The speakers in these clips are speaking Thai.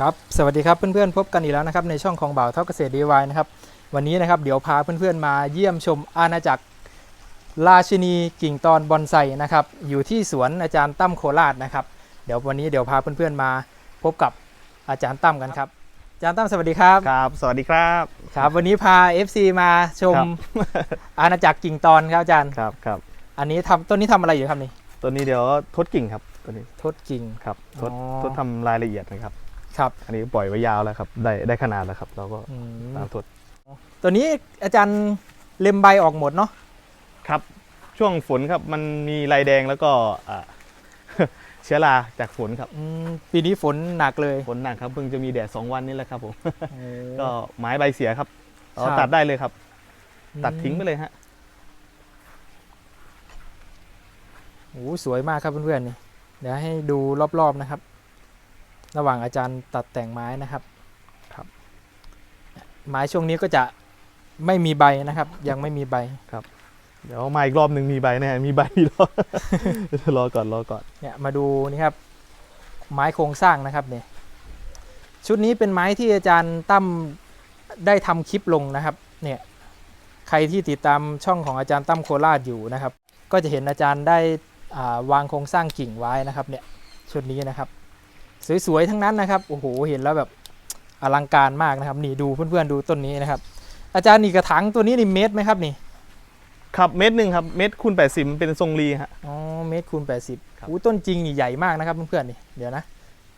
ครับ สวัสดีครับเพื่อนๆ พบกันอีกแล้วนะครับในช่องของบ่าวเท่าเกษตรดีวายนะครับวันนี้นะครับเดี๋ยวพาเพื่อนๆมาเยี่ยมชมอาณาจักรราชินีกิ่งตอนบอนไซนะครับอยู่ที่สวนอาจารย์ตั้มโคราชนะครับเดี๋ยววันนี้เดี๋ยวพาเพื่อนๆมาพบกับอาจารย์ตั้มกันครับอาจารย์ตั้มสวัสดีครับครับ สวัสดีครับครับวันนี้พา FC มาชมครับอาณาจักรกิ่งตอนครับอาจารย์ครับครับอันนี้ทำต้นนี้ทำอะไรอยู่ครับนี่ตัวนี้เดี๋ยวทดกิ่งครับตัวนี้ทดกิ่งครับทดอ๋อทดทำรายละเอียดนะครับ ครับอันนี้ปล่อยไว้ยาวแล้วครับ ได้ได้ขนาดแล้วครับ เราก็อืมตามทดตัวนี้อาจารย์เล็มใบออกหมดเนาะครับ ช่วงฝนครับมันมีลายแดงแล้วก็อ่า เชื้อราจากฝนครับอืมปีนี้ฝนหนักเลยฝนหนักครับเพิ่งจะมีแดดสองวันนี่แหละครับผม โอ้ ก็ไม้ใบเสียครับเราครับ ตัดได้เลยครับ ตัดทิ้งไปเลยฮะ โอ้โหสวยมากครับเพื่อนๆนี่เดี๋ยวให้ดูรอบๆนะครับ ระหว่างอาจารย์ตัดแต่งไม้นะครับครับ ไม้ช่วงนี้ก็จะไม่มีใบนะครับ ยังไม่มีใบเดี๋ยวมาอีกรอบหนึ่งมีใบแน่มีใบมีรอบรอก่อนรอก่อนเนี่ยมาดูนี่ครับ ไม้โครงสร้างนะครับเนี่ยชุดนี้เป็นไม้ที่อาจารย์ตั้มได้ทำคลิปลงนะครับ เนี่ยใครที่ติดตามช่องของอาจารย์ตั้มโคราชอยู่นะครับ ก็จะเห็นอาจารย์ได้อ่าวางโครงสร้างกิ่งไว้นะครับ เนี่ยชุดนี้นะครับ สวยๆทั้งนั้นนะครับโอ้โหเห็นแล้วแบบอลังการมากนะครับนี่ดูเพื่อนๆดูต้นนี้นะครับ อาจารย์นี่กระถางตัวนี้นี่เมตรไหมครับนี่ครับเม็ดหนึ่งครับเม็ดคูณแปดสิบเป็นทรงรีฮะอ๋อเมตรคูณครับ80อู้ต้นจริงนี่ใหญ่มากนะครับเพื่อนๆนี่เดี๋ยวนะ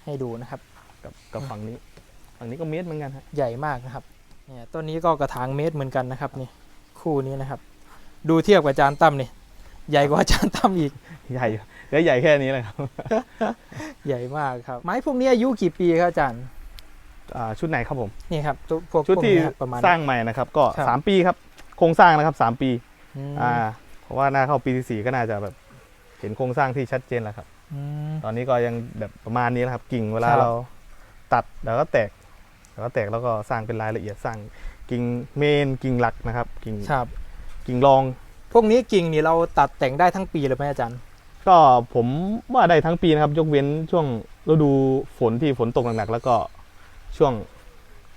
ให้ดูนะครับกับกับฝั่งนี้ฝั่งนี้ก็เม็ดเหมือนกันฮะใหญ่มากนะครับเนี่ยต้นนี้ก็กระถางเมตรเหมือนกันนะครับนี่คู่นี้นะครับ ดูเทียบกับอาจารย์ตั้มนี่ใหญ่กว่าอาจารย์ตั้มอีกใหญ่ เหลือใหญ่แค่นี้เลยครับ ใหญ่มากครับ ไม้พวกนี้อายุกี่ปีครับอาจารย์อ่าชุดไหนครับผม นี่ครับตัวพวกชุดพวกที่นี้ครับประมาณสร้างใหม่นะครับ ก็ครับสามปีครับ โครงสร้างนะครับสามปีอืมอ่าเพราะว่าหน้าเข้าปีที่สี่ก็น่าจะแบบเห็นโครงสร้างที่ชัดเจนแล้วครับอืมตอนนี้ก็ยังแบบประมาณนี้นะครับ กิ่งเวลาครับเราตัดแล้วก็แตก แล้วก็แตกแล้วก็สร้างเป็นรายละเอียดสร้างกิ่งเมนกิ่งหลักนะครับ กิ่งครับกิ่งรอง พวกนี้กิ่งนี่เราตัดแต่งได้ทั้งปีเลยไหมอาจารย์ ก็ผมว่าได้ทั้งปีนะครับ ยกเว้นช่วงฤดูฝนที่ฝนตกหนักๆแล้วก็ช่วง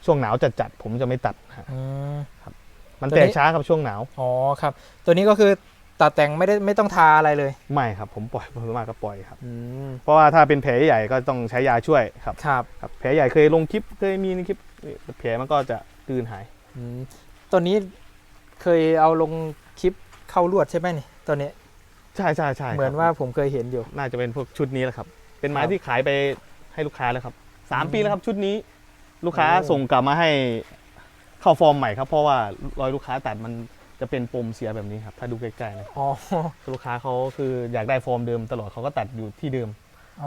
ช่วงหนาวจัดๆผมจะไม่ตัดฮะอืม มันตัวแตนี้ กช้าครับช่วงหนาวอ๋อครับ ตัวนี้ก็คือตัดแต่งไม่ได้ไม่ต้องทาอะไรเลย ไม่ครับ ผมปล่อยผมมากก็ปล่อยครับ อืม เพราะว่าถ้าเป็นแผลใหญ่ก็ต้องใช้ยาช่วยครับครับ ครับแผลใหญ่เคยลงคลิปเคยมีในคลิปแผลมันก็จะตื่นหาย อืม ตัวนี้เคยเอาลงคลิปเข้าลวดใช่ไหมนี่ตัวนี้ ใช่ใช่ใช่ครับเหมือนว่าผมเคยเห็นอยู่ น่าจะเป็นพวกชุดนี้แหละครับ เป็นไม้ครับที่ขายไปให้ลูกค้าแล้วครับสามอืมปีแล้วครับชุดนี้ ลูกค้าโอ้ส่งกลับมาให้เข้าฟอร์มใหม่ครับ เพราะว่ารอยลูกค้าตัดมันจะเป็นปมเสียแบบนี้ครับถ้าดูใกล้ๆนะอ๋อลูกค้าเขาคืออยากได้ฟอร์มเดิมตลอดเขาก็ตัดอยู่ที่เดิม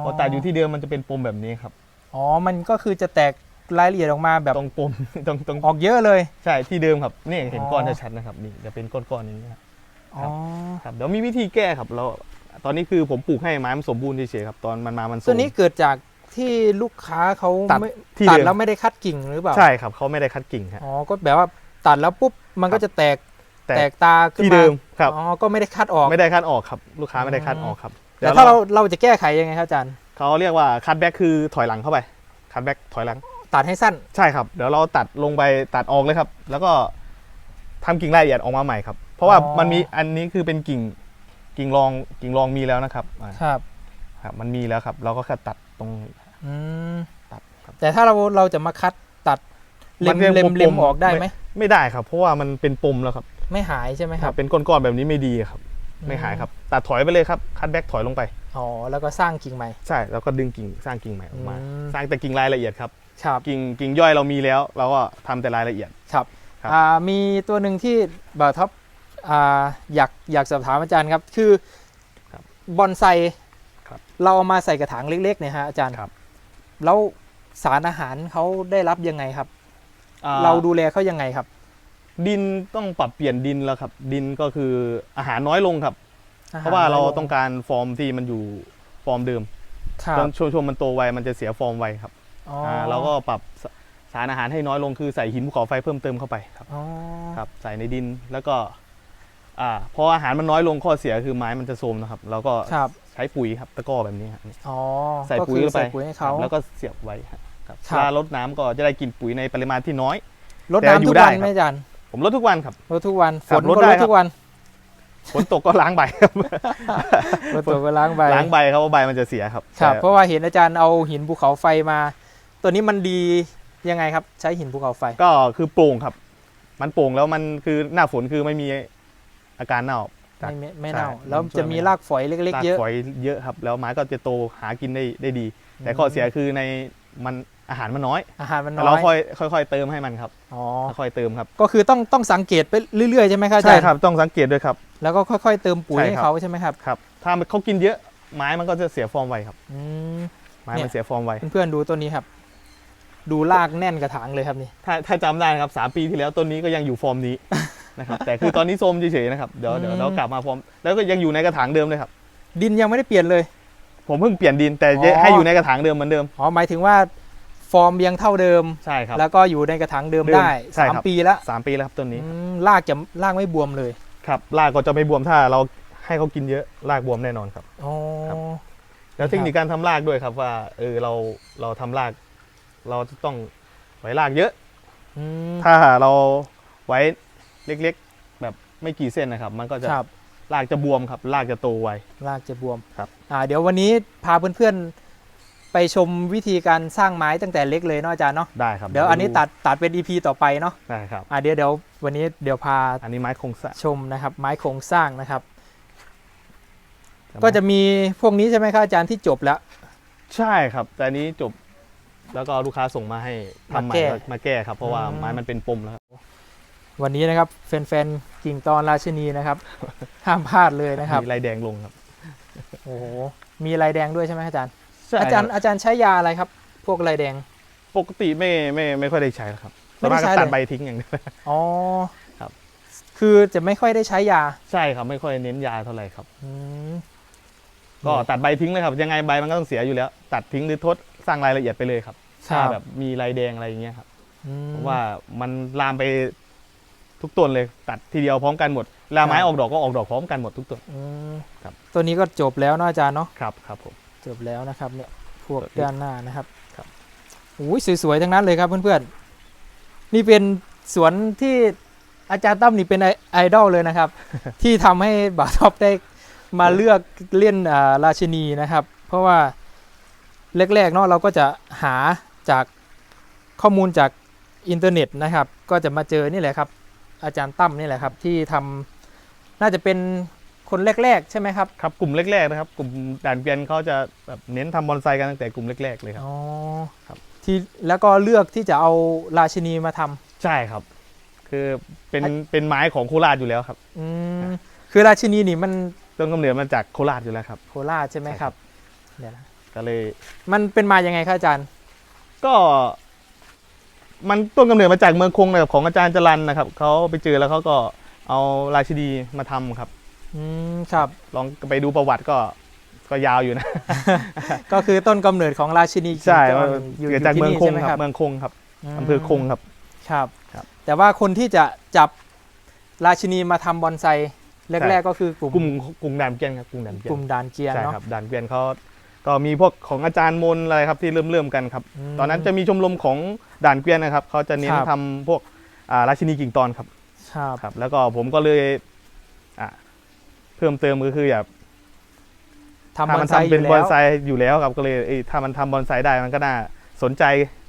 พอตัดอยู่ที่เดิมมันจะเป็นปมแบบนี้ครับอ๋อ มันก็คือจะแตกรายละเอียดออกมาแบบตรงปมตรงตรงออกเยอะเลย ใช่ที่เดิมครับนี่เห็นอ๋อก้อนชัดๆนะครับนี่จะเป็นก้อนๆอย่างนี้ครับ อ๋อครับเดี๋ยวมีวิธีแก้ครับแล้วตอนนี้คือผมปลูกให้ไม้มันสมบูรณ์เฉยๆครับตอนมันมามันโทรตัวมนี้เกิดจากที่ลูกค้าเขาตัดไม่ที่ตัดเดิมแล้วไม่ได้คัดกิ่งหรือเปล่าใช่ครับเขาไม่ได้คัดกิ่งฮะอ๋อก็แบบว่าตัดแล้วปุ๊บมันก็จะแตกแต่แตกตาขึ้นที่มาเดิมครับอ๋อก็ไม่ได้คัดออกไม่ได้คัดออกครับ ลูกค้าไม่ได้คัดอืมออกครับแต่ถ้าเราเราจะแก้ไขยังไงครับอาจารย์เขาเรียกว่าคัดแบ็กคือถอยหลังเข้าไปคัดแบ็กถอยหลัง ตัดให้สั้นใช่ครับ เดี๋ยวเราตัดลงไปตัดออกเลยครับ แล้วก็ทำกิ่งรายละเอียดออกมาใหม่ครับ เพราะว่าอ๋อมันมีอันนี้คือเป็นกิ่งกิ่งรองกิ่งรองมีแล้วนะครับอ่าครับครับ มันมีแล้วครับ เราก็แค่ตัดตรงอืมตัดครับแต่ถ้าเราเราจะมาคัดตัดเล็มมันเป็นเล็มปมๆเล็มออกได้ไหมไม่ได้ครับ เพราะว่ามันเป็นปมแล้วครับ ไม่หายใช่ไหมครับ เป็นก้อนๆแบบนี้ไม่ดีครับ ไม่หายครับตัดถอยไปเลยครับคัดแบ็กถอยลงไป อ๋อแล้วก็สร้างกิ่งใหม่ ใช่แล้วก็ดึงกิ่งสร้างกิ่งใหม่ออกมา อืม สร้างแต่กิ่งรายละเอียดครับ ครับกิ่งกิ่งย่อยเรามีแล้ว เราก็ทำแต่รายละเอียด ครับครับ อ่ามีตัวหนึ่งที่บ่าวท็อป อ่าอยากอยากสอบถามอาจารย์ครับ คือบอนไซครับเราเอามาใส่กระถางเล็กๆเนี่ยฮะอาจารย์ครับ แล้วสารอาหารเขาได้รับยังไงครับอ่เราดูแลเขายังไงครับ ดินต้องปรับเปลี่ยนดินแล้วครับ ดินก็คืออาหารน้อยลงครับอหเพราะว่าเราน้ยลต้องการฟอร์มที่มันอยู่ฟอร์มเดิมครับตอนช่วงช่วงมันโตไวมันจะเสียฟอร์มไวครับอ๋อาเราก็ปรับสสารอาหารให้น้อยลงคือใส่หินภูเขาไฟเพิ่มเติมเข้าไปครับอ๋อครับ ใส่ในดินแล้วก็ อ่าพออาหารมันน้อยลงข้อเสียคือไม้มันจะโทรมนะครับเราก็ครับใช้ปุ๋ยครับตะกร้อแบบนี้ครับอ๋อใส่ก็ปุ๋ยคือเข้าไปใส่ปุ๋ยให้เขา ครับแล้วก็เสียบไว้ครับอครับครับ เวลารดน้ำก็จะได้กินปุ๋ยในปริมาณที่น้อย รดแต่น้ำอยู่ทุกได้วันครับ ไหมอาจารย์ผมรดทุกวันครับ รดทุกวันครัฝบนรดก็ได้รดครับ ทุกวันฝนตกก็ล้างใบครับฝนตกก็ล้างใบล้างใบครับว่าใบมันจะเสียครับครับ แต่เพราะว่าเห็นอาจารย์เอาหินภูเขาไฟมา ตัวนี้มันดียังไงครับ ใช้หินภูเขาไฟ ก็คือโปร่งครับ มันโปร่งแล้วมันคือหน้าฝนคือไม่มี อาการเน่า จากไม่ไม่ไม่ใช่เน่าแล้วมันช่วยจะมีไม่เน่ารรากฝอยเล็ก รากๆ เยอะ ฝอยเยอะครับ แล้วไม้ก็จะโตหากินได้ได้ดี แต่ข้อเสียคือในมันอาหารมันน้อย อาหารมันน้เราอยค่อยค่อยๆเติมให้มันครับอ๋อค่อยๆเติมครับก็คือต้องต้องสังเกตไปเรื่อยๆใช่ไหมครับอาจาใช่รย์ครับต้องสังเกตด้วยครับ แล้วก็ค่อย ๆ เติมปุ๋ยใช่ให้ครับ เขาใช่ไหมครับครับถ้าเขากินเยอะไม้มันก็จะเสียฟอร์มไวครับอืม ไม้เนี่มันย เสียฟอร์มไวเพื่อนๆดูต้นนี้ครับ ดูรากแน่นกระถางเลยครับนี่ ถ้าถ้าจำได้นะครับสามปีที่แล้วต้นนี้ก็ยังอยู่ฟอร์มนี้ นะครับแต่คือตอนนี้โทรมเฉยๆนะครับเดี๋ยวเดี๋ยวอืมเรากลับมาฟอร์มแล้วก็ยังอยู่ในกระถางเดิมเลยครับ ดินยังไม่ได้เปลี่ยนเลย ผมเพิ่งเปลี่ยนดินแต่อ๋อให้อยู่ในกระถางเดิมเหมือนเดิมอ๋อหมายถึงว่าฟอร์มยังเท่าเดิมใช่ครับแล้วก็อยู่ในกระถางเดิมเดิมได้ใช่สามครับปีแล้วสามปีแล้วครับต้นนี้อืมรากจะรากไม่บวมเลยครับรากก็จะไม่บวมถ้าเราให้เขากินเยอะรากบวมแน่นอนครับอ๋อครับแล้วเทคนิคการทำรากด้วยครับว่าเออเราเราทำราก เราจะต้องไว้รากเยอะอืมถ้าเราไว้ เล็กๆ แบบไม่กี่เส้นนะครับ มันก็จะครับรากจะบวมครับรากจะโตไว รากจะบวมครับ อ่าเดี๋ยววันนี้พาเพื่อนๆไปชมวิธีการสร้างไม้ตั้งแต่เล็กเลยเนาะอาจารย์เนาะได้ครับเดี๋ยวอันนี้ตัดตัดเป็น EP ต่อไปเนาะได้ครับ อ่าเดี๋ยวเดี๋ยววันนี้เดี๋ยวพาอันนี้ไม้โครงสร้างชมนะครับ ไม้โครงสร้างนะครับ ก็จะมีพวกนี้ใช่ไหมครับอาจารย์ที่จบแล้ว ใช่ครับ แต่อันนี้จบแล้วก็ลูกค้าส่งมาให้ทำใหม่มาแก้แล้วมาแก้ครับ เพราะว่าอืมไม้มันเป็นปมแล้วครับ วันนี้นะครับแฟนๆกิ่งตอนราชินีนะครับ ห้ามพลาดเลยนะครับมีลายแดงลงครับโอ้โหมีลายแดงด้วยใช่ไหมอาจารย์ใช่อาจารย์คบอาจารย์ใช้ยาอะไรครับ พวกลายแดง ปกติไม่ไม่ไม่ค่อยได้ใช้แล้วครับไม่ได้ส่วนากใช้ก็ตัดเลยใบทิ้งอย่างเดียวอ๋อครับ คือจะไม่ค่อยได้ใช้ยาใช่ครับไม่ค่อยเน้นยาเท่าไหร่ครับอืมก็ตัดใบทิ้งเลยครับ ยังไงใบมันก็ต้องเสียอยู่แล้ว ตัดทิ้งหรือทดสร้างรายละเอียดไปเลยครับครัถ้าบแบบมีลายแดงอะไรอย่างเงี้ยครับอืมเพราะว่ามันลามไป ทุกต้นเลยตัดทีเดียวพร้อมกันหมดเวลาไม้ครับออกดอกก็ออกดอกพร้อมกันหมดทุกต้น อืมครับ ตัวนี้ก็จบแล้วเนาะอาจารย์เนาะครับครับผม จบแล้วนะครับเนี่ยพวกตัวนี้ด้านหน้านะครับครับโอ้ยสวยๆทั้งนั้นเลยครับเพื่อนๆนี่เป็นสวนที่อาจารย์ตั้มนี่เป็นไอไอดอลเลยนะครับ ที่ทำให้บาท็อปได้มาเลือกเล่นอ่าราชินีนะครับ เพราะว่าแรกๆเนาะเราก็จะหาจากข้อมูลจากอินเทอร์เน็ตนะครับ ก็จะมาเจอนี่แหละครับ อาจารย์ตั้มนี่แหละครับ ที่ทำน่าจะเป็นคนแรก ๆ ใช่ไหมครับ ครับกลุ่มแรกๆนะครับ กลุ่มด่านเกวียนเขาจะแบบเน้นทำบอนไซกันตั้งแต่กลุ่มแรก ๆ เลยครับอ๋อครับที่แล้วก็เลือกที่จะเอาราชินีมาทำใช่ครับ คือเป็นอะเป็นไม้ของโคราชอยู่แล้วครับอืมคือราชินีนี่มันต้นกำเนิดมาจากโคราชอยู่แล้วครับ โคราชใช่ไหมใช่คครัรับบเดี๋ยวนะก็เลยมันเป็นมายังไงครับอาจารย์ ก็ มันต้นกำเนิดมาจากเมืองคงนะครับของอาจารย์จรันนะครับเขาไปเจอแล้วเขาก็เอาราชินีมาทำครับ อืมครับ ลองไปดูประวัติก็ก็ยาวอยู่นะ ก็คือต้นกำเนิดของราชินีใช่กิ่งตว่าอนอยู่เกิดอยู่จากที่เมืองนี่คงใช่ไหมคครัรับบเมืองคงครับมอำเภอคงครับ ครับครับ แต่ว่าคนที่จะจับราชินีมาทำบอนไซแรกๆก็คือกลุ่มกลุ่มกลุ่มด่านเกวียนครับกลุ่มด่านเกวียกลุ่นมดานเกียร์ใช่เนาะครับด่านเกวียนเขา ก็มีพวกของอาจารย์มนอะไรครับที่เริ่มเริ่มกันครับมตอนนั้นจะมีชมรมของด่านเกวียนนะครับเขาจะเน้นครับ ทำพวกอ่าราชินีกิ่งตอนครับครับ ครับ แล้วก็ผมก็เลยอะเพิ่มเติมก็คืออยาก ทำบถ้าอมันนไซทำอเป็นยู่บอแล้นว ไซอยู่แล้วครับก็เลยเอ้ยถ้ามันทำบอนไซได้มันก็น่าสนใจ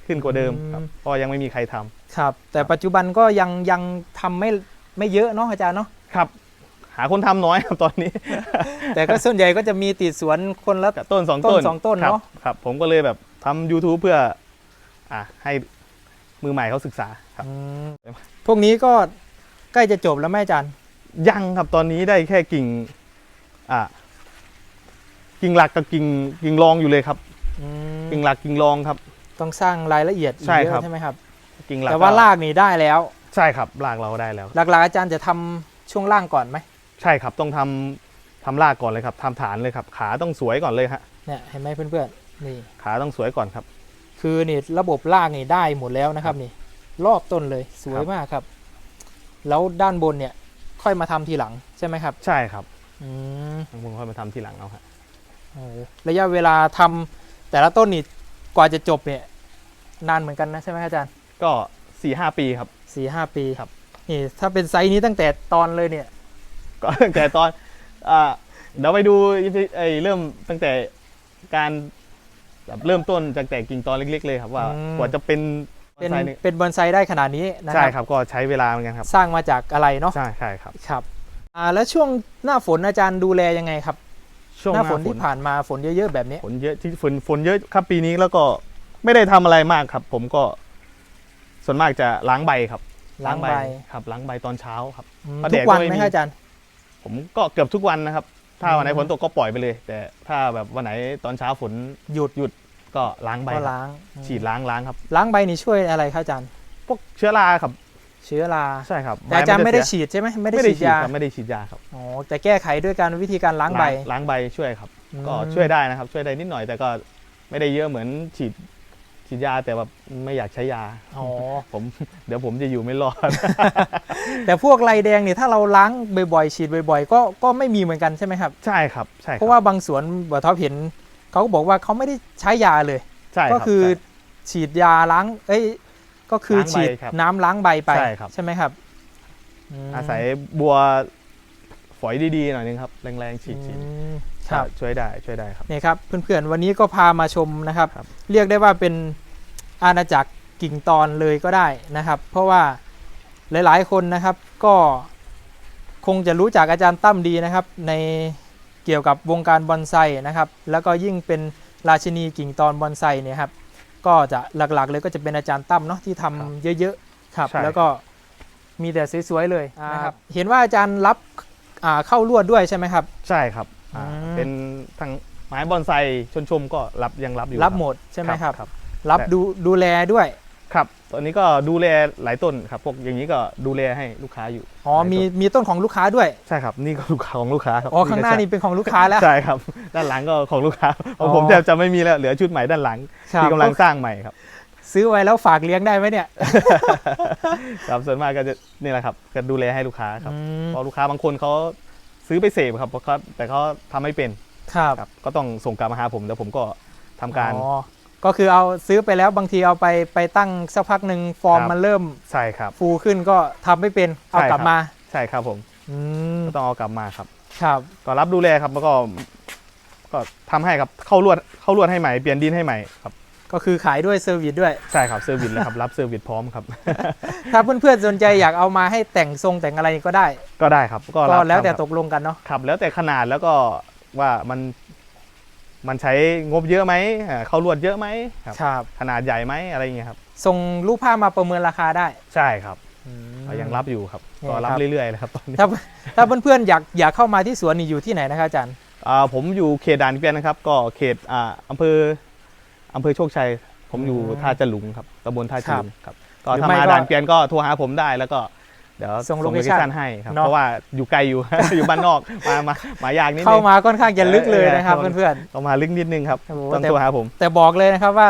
ขึ้นกว่าเดิมครับอืม เพราะยังไม่มีใครทำครับ แต่ครับปัจจุบันก็ยังยังทำไม่ไม่เยอะเนาะอาจารย์เนาะ ครับ หาคนทำน้อยครับตอนนี้ แต่ก็ส่วนใหญ่ก็จะมีติดสวนคนละกับต้นสองต้ต้นนสองต้นครับเนอะครับ ผมก็เลยแบบทำ YouTube เพื่ออะให้มือใหม่เขาศึกษาครับอืมพวกนี้ก็ใกล้จะจบแล้วแม่อาจารย์ยังครับตอนนี้ได้แค่กิ่งอะกิ่งหลักกับกิ่งกิ่งรองอยู่เลยครับอืมกิ่งหลักกิ่งรองครับ ต้องสร้างรายละเอียดอีกใช่เยครับอะใช่ไหมครับกิ่งหลักแต่ว่าก็รากนี่ได้แล้ว ใช่ครับรากเราได้แล้วหลักๆอาจารย์จะทำช่วงล่างก่อนไหม ใช่ครับต้องทำทำรากก่อนเลยครับทำฐานเลยครับ ขาต้องสวยก่อนเลยฮะเนี่ยเห็นไหมเพื่อนๆนี่ ขาต้องสวยก่อนครับ คือนี่ระบบรากนี่ได้หมดแล้วนะครับนี่ รอบต้นเลยสวยครับมากครับ แล้วด้านบนเนี่ย ค่อยมาทำทีหลังใช่ไหมครับ ใช่ครับอืมทางผมค่อยมาทำทีหลังเอาฮะโอ้โหระยะเวลาทำแต่ละต้นนี่กว่าจะจบเนี่ย นานเหมือนกันนะใช่ไหมครับอาจารย์ ก็สี่ห้าปีครับสี่ห้าปีครับนี่ถ้าเป็นไซส์นี้ตั้งแต่ตอนเลยเนี่ย ก็ตั้งแต่ตอนอ่าเดี๋ยวไปดูไอ้เริ่มตั้งแต่การแบบเริ่มต้นจากแต่กิ่งตอนเล็ก ๆ เลยครับว่าอืม กว่าจะเป็นเป็นบอนไซยเป็นบอนไซได้ขนาดนี้นะคใช่รับครับก็ใช้เวลาเหมือนกันครับ สร้างมาจากอะไรเนาะใช่ใช่ครับ ครับอ่าแล้วช่วงหน้าฝนอาจารย์ดูแลยังไงครับ ช่วงหหน้าน้าฝฝนนที่ผ่านมาฝนเยอะๆแบบนี้ ฝนเยอะที่ฝนฝนเยอะครับปีนี้แล้วก็ไม่ได้ทำอะไรมากครับ ผมก็ ส่วนมากจะล้างใบครับล้างใบครับล้างใบตอนเช้าครับ อืมเพราะแดทุดกวันก็ไม่ไหมมีครับอาจารย์ ผมก็เกือบทุกวันนะครับ ถ้าวันไหนอืมฝนตกก็ปล่อยไปเลย แต่ถ้าแบบวันไหนตอนเช้าฝนหยุดหยุดก็ล้างใบก็ครับล้างฉีดล้างล้างครับ ล้างใบนี่ช่วยอะไรครับอาจารย์พวกเชื้อราครับเชื้อราใช่ครับแต่อาจารย์ใบนไม่ได้จะเสีฉีดใช่ไหมไม่ยได้ไม่ได้ฉีดฉีดยาครับไม่ได้ฉีดยาครับอ๋อแต่แก้ไขด้วยการวิธีการล้างใบล้างใบช่วยครับอืมก็ช่วยได้นะครับ ช่วยได้นิดหน่อยแต่ก็ไม่ได้เยอะเหมือนฉีด ฉีดยาแต่แบบไม่อยากใช้ยาอ๋อ ผมเดี๋ยวผมจะอยู่ไม่รอด แต่พวกไรแดงเนี่ยถ้าเราล้างบ่อยๆฉีดบ่อยๆ ก็ก็ไม่มีเหมือนกันใช่ไหมครับ ใช่ครับใช่คบเพราะว่าบางสวนบ่อท็อปเห็นเขาก็บอกว่าเขาไม่ได้ใช้ยาเลย ใช่รับก็คือใช่ฉีดยาล้าง เอ้ยก็คือล้างใบฉีดครับน้ำล้างใบไปใช่ครับไหมครับมอาศัยบัวฝอยดีๆหน่อยนึงครับแรงๆฉีดอืฉีดม ครับ ช่วยได้ช่วยได้ครับเนี่ยครับเพื่อนๆวันนี้ก็พามาชมนะครับครับเรียกได้ว่าเป็นอาณาจักรกิ่งตอนเลยก็ได้นะครับ เพราะว่าหลายๆคนนะครับก็คงจะรู้จักอาจารย์ตั้มดีนะครับ ในเกี่ยวกับวงการบอนไซนะครับ แล้วก็ยิ่งเป็นราชินีกิ่งตอนบอนไซเนี่ยครับก็จะหลักๆเลยก็จะเป็นอาจารย์ตั้มเนาะที่ทำเยอะๆครับใช่แล้วก็มีแต่สวยๆเลยอ่านนะครับเห็นว่าอาจารย์รับอ่าเข้าลวดด้วยใช่ไหมครับ ใช่ครับ อ่าอืม เป็นทางไม้บอนไซชนชมก็รับยังรับอยู่รับหมดใช่ไหมครับ ครับ รับแต่ ดูดูแลด้วย ครับตอนนี้ก็ดูแลหลายต้นครับพวกอย่างนี้ก็ดูแลให้ลูกค้าอยู่อ๋อ หลายต้นมีมีต้นของลูกค้าด้วย ใช่ครับนี่ก็ลูกค้าของลูกค้าครับอ๋อ ข้างหน้านี่เป็นของลูกค้าแล้ว ใช่ครับ ด้านหลังก็ของลูกค้าขอ๋องอผมแทบจะไม่มีแล้วเหลือชุดใหม่ด้านหลังครับที่กำลังสร้างใหม่ครับ ซื้อไว้แล้วฝากเลี้ยงได้ไหมเนี่ยครับส่วนมากก็จะนี่แหละครับก็ดูแลให้ลูกค้าครับอืมเพราะลูกค้าบางคนเขา ซื้อไปเสพครับเพราะเขาแต่เขาทำไม่เป็นครับครับ ก็ต้องส่งกลับมาหาผมแล้วผมก็ทำการ อ๋อก็คือเอาซื้อไปแล้วบางทีเอาไปไปตั้งสักพักหนึ่งฟอร์มครับ มันเริ่มใช่ครับ ฟูขึ้นก็ทำไม่เป็นเอาใช่กลับครับ มาใช่ครับผมอืมก็ต้องเอากลับมาครับ ครับก็รับดูแลครับแล้วก็ ก็ทำให้ครับเข้าลวดเข้าลวดให้ใหม่เปลี่ยนดินให้ใหม่ครับ ก็คือขายด้วยเซอร์วิสด้วย ใช่ครับเซอร์วิสแล้วครับ รับเซอร์วิสพร้อมครับ ถ้าเพื่อนๆสนใจอยากเอามาให้แต่งทรงแต่งอะไรก็ได้ ก็ได้ครับ ก็ก็รับแล้วแต่ทำครับตกลงกันเนาะครับ แล้วแต่ขนาดแล้วก็ว่ามันมันใช้งบเยอะไหมอ่าเข้าลวดเยอะไหมครับ ครับขนาดใหญ่ไหมอะไรอย่างเงี้ยครับ ส่งรูปภาพมาประเมินราคาได้ ใช่ครับอืมก็ยังรับอยู่ครับเนี่ยก็รับครับเรื่อยๆเลยครับตอนนี้ถ้าถ้าเพื่อนๆอยากอยากเข้ามาที่สวนนี่อยู่ที่ไหนนะครับอาจารย์ อ่าผมอยู่เขตด่านเกวียนนะครับ ก็เขตอ่าอำเภอ อำเภอโชคชัย ผมอยู่อืมท่าจะหลุงครับตำบลท่าจะหลุงครับก็หรือถ้าไม่มาก็ด่านเกวียนก็โทรหาผมได้แล้วก็เดี๋ยวส่งโลเค location ชั่นให้ครับเนอะเพราะว่าอยู่ไกลอยู่อยู่บ้านนอกมามามายากนิดนึเข้างมาค่อนข้างจะลึกเลยนะครับเออเพื่อนเข้ามาลึกนิดนึงครับโอ้โหต้องแต่โทรหาผมๆแต่บอกเลยนะครับว่า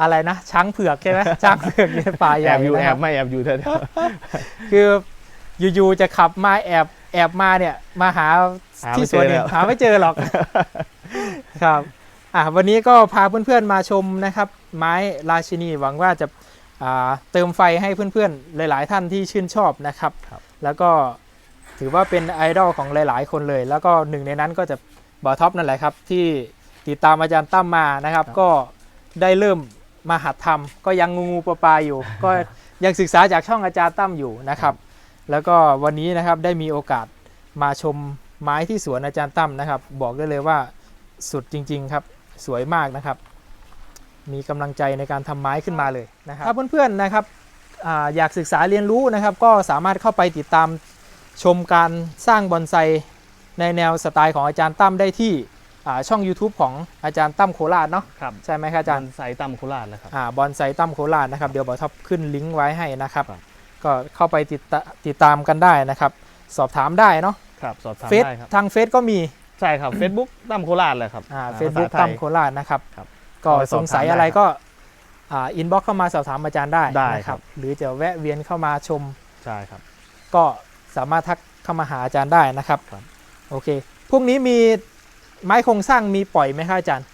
อะไรนะช้างเผือกใช่ไหมช้างเผือกในป่าใหแอญ่บอยู่นะแอครับบไม่แอบอยู่เถอะคืออยู่ๆจะขับมาแอบแอบมาเนี่ยมาหาหาไม่ที่สวนเจอเนี่แล้ยวหาไม่เจอหรอกครับ อะวันนี้ก็พาเพื่อนๆมาชมนะครับ ไม้ราชินีหวังว่าจะอ่าเติมไฟให้เพื่อนๆ หลายๆ ท่านที่ชื่นชอบนะครับครับแล้วก็ถือว่าเป็นไอดอลของหลาย ๆ คนเลย แล้วก็หนึ่งในนั้นก็จะบอท็อปนั่นแหละครับที่ติดตามอาจารย์ตั้มมานะครับก็ได้เริ่มมาหัดทำก็ยังงูงูปลาปลาอยู่ ก็ยังศึกษาจากช่องอาจารย์ตั้มอยู่นะครับ แล้วก็วันนี้นะครับได้มีโอกาสมาชมไม้ที่สวนอาจารย์ตั้มนะครับ บอกได้เลยว่าสุดจริง ๆ ครับ สวยมากนะครับ มีกำลังใจในการทำไม้ขึ้นมาเลยนะครับถ้าเพื่อนๆนะครับอาอยากศึกษาเรียนรู้นะครับ ก็สามารถเข้าไปติดตามชมการสร้างบอนไซในแนวสไตล์ของอาจารย์ตั้มได้ที่อ่าช่อง YouTube ของอาจารย์ตั้มโคราชเนาะครับใช่ไหมครับอาจารย์ใส่ตั้มโคราชแล้วครับอ่าบอนไซตั้มโคราชนะครับเดี๋ยวบอท็อปขึ้นลิงก์ไว้ให้นะครับครับก็เข้าไปติดตาติดตามกันได้นะครับ สอบถามได้เนาะครับสอบถามเฟซได้ครับทางเฟซก็มี ใช่ครับ Facebook ตั้มโคราชเลยครับอ่าอ่าเฟซบุ๊กภาษาไทตั้ยมโคราชนะครับ ครับก็เข้าไปสสอบงสัยถามได้อะไรก็อ่าอินบ็อกเข้ามาสอบถามอาจารย์ได้ได้นะครับหรือจะแวะเวียนเข้ามาชม ใช่ครับ ก็สามารถทักเข้ามาหาอาจารย์ได้นะครับ ครับ โอเค พวกนี้มีไม้โครงสร้างมีปล่อยไหมครับอาจารย์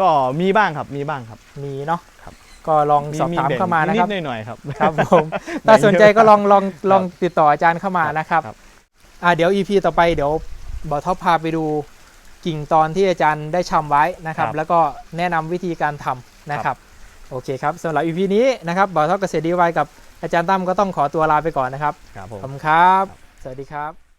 ก็มีบ้างครับมีบ้างครับ มีเนาะครับ ก็ลองสอบถามเข้ามานะครับ นิดๆหน่อยๆครับ ครับผม ถ้าสนใจก็ลองลองลองติดต่ออาจารย์เข้ามานะครับครับอ่าเดี๋ยว EP ต่อไปเดี๋ยว บอท็อปพาไปดูกิ่งตอนที่อาจารย์ได้ชำไว้นะครับ แล้วก็แนะนำวิธีการทำนะครับ โอเคครับสำหรับ EP นี้นะครับบอท็อปเกษตรดีไวกับอาจารย์ตั้มก็ต้องขอตัวลาไปก่อนนะครับครับผมขอบคุณครับ สวัสดีครับ